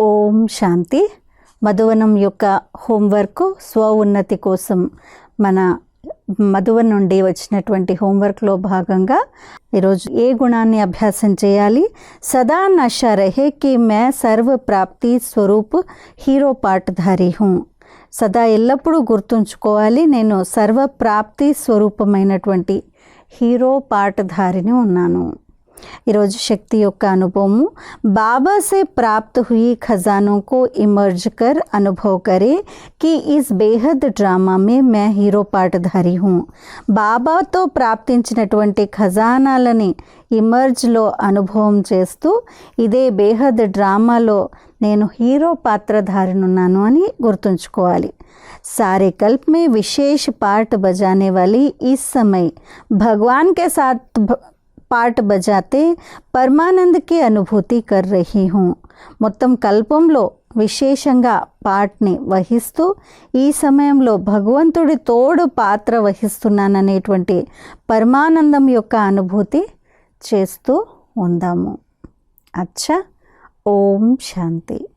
ఓం శాంతి. మధువనం యొక్క హోంవర్క్ స్వ ఉన్నతి కోసం మన మధువన్ నుండి వచ్చినటువంటి హోంవర్క్లో భాగంగా ఈరోజు ఏ గుణాన్ని అభ్యాసం చేయాలి? సదా నష రహే కి మే సర్వ ప్రాప్తి స్వరూప్ హీరో పాటధారి హూ. సదా ఎల్లప్పుడూ గుర్తుంచుకోవాలి నేను సర్వ ప్రాప్తి స్వరూపమైనటువంటి హీరో పాటధారిని ఉన్నాను. ఈరోజు శక్తి యొక్క అనుభవము बाबा से प्राप्त हुई खजानों को इमर्ज कर अनुभव करे कि इस బేహద్ డ్రామా మే మే హీరో పాటధారి హూ బాబాతో ప్రాప్తించినటువంటి ఖజానాలని ఇమర్జ్లో అనుభవం చేస్తూ ఇదే బేహద్ డ్రామాలో నేను హీరో పాత్రధారినున్నాను అని గుర్తుంచుకోవాలి सारे कल्प में विशेष पार्ट बजाने वाली इस समय भगवान के साथ भ- పాట బజాతే పరమానందకి అనుభూతి కర్ రహీ హూ. మొత్తం కల్పంలో విశేషంగా పాట్ని వహిస్తూ ఈ సమయంలో భగవంతుడి తోడు పాత్ర వహిస్తున్నాననేటువంటి పరమానందం యొక్క అనుభూతి చేస్తూ ఉందాము. అచ్చా ఓం శాంతి.